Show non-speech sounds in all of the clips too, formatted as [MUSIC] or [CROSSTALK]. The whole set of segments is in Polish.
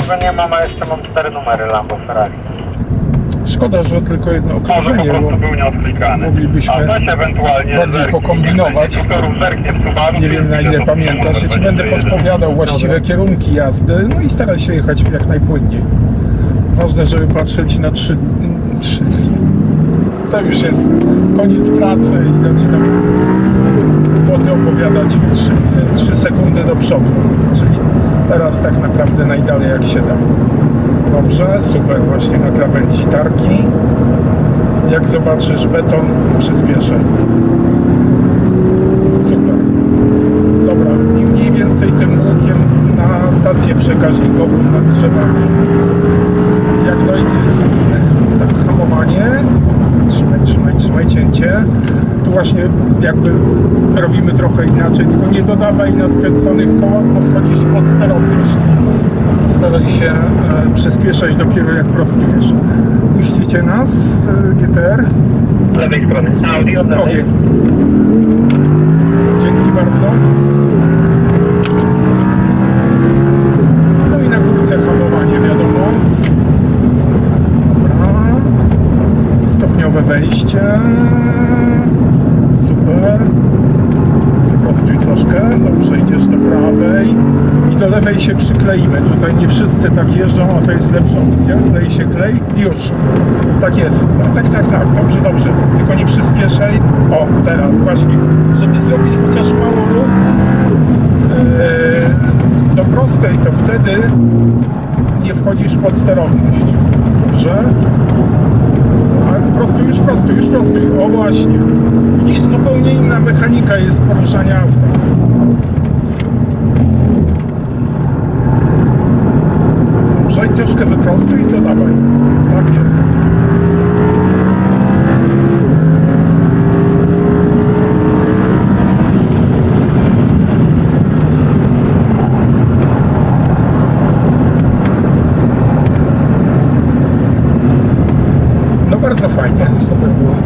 że nie mam, a jeszcze mam cztery numery Lambo Ferrari. Szkoda, że tylko jedno Może po okrążenie, bo prostu był nieodklikany. moglibyśmy A weź ewentualnie bardziej zerknij, pokombinować. jak będzie tutorów zerknie w Subaru, nie wiem na ile pamiętasz. Ja Ci będę podpowiadał właściwe kierunki jazdy, no i staraj się jechać jak najpłynniej. Ważne, żeby patrzeć na trzy, trzy dni. To już jest koniec pracy i zaczynam płoty opowiadać trzy, trzy sekundy do przodu. Czyli teraz tak naprawdę najdalej jak się da. Dobrze, super, właśnie na krawędzi tarki. Jak zobaczysz beton, przyspieszaj. Super. Dobra, i mniej więcej tym łukiem na stację przekaźnikową nad drzewami. Jak dojdzie tak hamowanie, trzymaj, trzymaj, trzymaj cięcie. Właśnie jakby robimy trochę inaczej, tylko nie dodawaj na skręconych kołach, bo wchodzisz pod sterowność. Staraj się e, przyspieszać dopiero jak prostujesz. Puścicie nas, e, GTR. Z lewej strony. Audi od lewej. Ogień. Dzięki bardzo. No i na górce hamowanie, wiadomo. Dobra. Stopniowe wejście. Super. Wyprostuj troszkę. Dobrze, idziesz do prawej. I do lewej się przykleimy. Tutaj nie wszyscy tak jeżdżą, a to jest lepsza opcja. Klei się klej już. Tak jest. No, tak, tak, tak. Dobrze, dobrze. Tylko nie przyspieszaj. O, teraz właśnie. Żeby zrobić chociaż mało ruch yy, do prostej, to wtedy nie wchodzisz pod sterowność. Dobrze? Prostuj, już prostuj, już prostuj. O właśnie. Zupełnie inna mechanika jest poruszania auta. I troszkę wyprostuj i dodawaj. Tak jest. No bardzo fajnie, super było.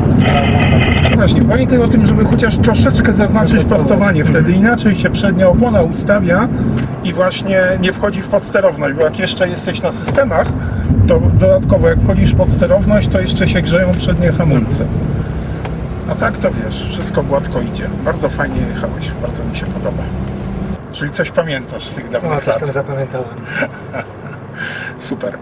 No Właśnie, pamiętaj o tym, żeby chociaż troszeczkę zaznaczyć prostowanie, wtedy inaczej się przednia opona ustawia i właśnie nie wchodzi w podsterowność, bo jak jeszcze jesteś na systemach, to dodatkowo jak wchodzisz pod sterowność, to jeszcze się grzeją przednie hamulce. A tak to wiesz, wszystko gładko idzie. Bardzo fajnie jechałeś, bardzo mi się podoba. Czyli coś pamiętasz z tych dawnych No, coś lat. tam zapamiętałem. [LAUGHS] Super.